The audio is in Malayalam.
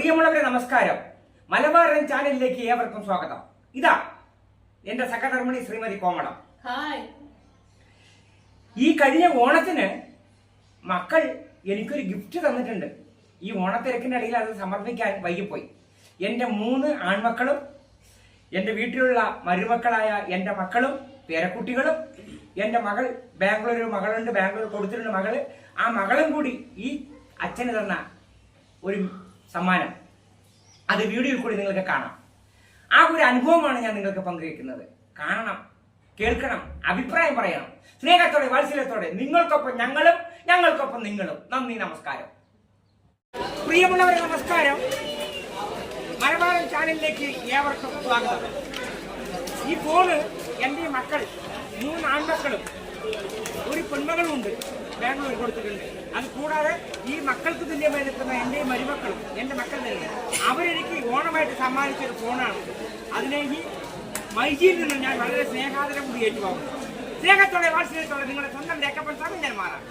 പ്രിയമുള്ളവരെ നമസ്കാരം. മലബാരൻ ചാനലിലേക്ക് ഏവർക്കും സ്വാഗതം. ഇതാ എന്റെ സഹധർമ്മിണി ശ്രീമതി കോമളം. ഈ കഴിഞ്ഞ ഓണത്തിന് മക്കൾ എനിക്കൊരു ഗിഫ്റ്റ് തന്നിട്ടുണ്ട്. ഈ ഓണത്തിരക്കിന്റെ ഇടയിൽ അത് സമർപ്പിക്കാൻ വൈകിപ്പോയി. എന്റെ മൂന്ന് ആൺമക്കളും എന്റെ വീട്ടിലുള്ള മരുമക്കളായ എന്റെ മക്കളും പേരക്കുട്ടികളും എന്റെ മകൾ ബാംഗ്ലൂർ മകളുണ്ട് ബാംഗ്ലൂർ കൊടുത്തിട്ടുണ്ട് മകൾ. ആ മകളും കൂടി ഈ അച്ഛന് തന്ന ഒരു സമ്മാനം. അത് വീഡിയോയിൽ കൂടി നിങ്ങൾക്ക് കാണാം. ആ ഒരു അനുഭവമാണ് ഞാൻ നിങ്ങൾക്ക് പങ്കുവയ്ക്കുന്നത്. കാണണം കേൾക്കണം അഭിപ്രായം പറയണം. സ്നേഹത്തോടെ വാത്സല്യത്തോടെ നിങ്ങൾക്കൊപ്പം ഞങ്ങളും ഞങ്ങൾക്കൊപ്പം നിങ്ങളും. നന്ദി നമസ്കാരം. പ്രിയമുള്ളവരെ നമസ്കാരം. മലബാരൻ ചാനലിലേക്ക് ഏവർക്കും സ്വാഗതം. ഈ ഫോണ് എന്റെ മക്കൾ മൂന്ന് ആൺമക്കളും ഒരു പെൺമകളും ഉണ്ട് ബാംഗ്ലൂർ കൊടുത്തിട്ടുണ്ട്. അത് കൂടാതെ ഈ മക്കൾക്ക് തുല്യമായി നിൽക്കുന്ന എന്റെ മരുമക്കളും എന്റെ മക്കൾ തന്നെ. അവരെനിക്ക് ഓണമായിട്ട് സമ്മാനിച്ചൊരു ഫോണാണ്. അതിനെ മൈജിയിൽ നിന്ന് ഞാൻ വളരെ സ്നേഹാദരം കൂടി ഏറ്റുവാങ്ങുന്നു. സ്നേഹത്തോടെ വാത്സല്യത്തോടെ നിങ്ങളുടെ സ്വന്തം രേഖപ്പെടുത്താൻ ഞാൻ മാറാം.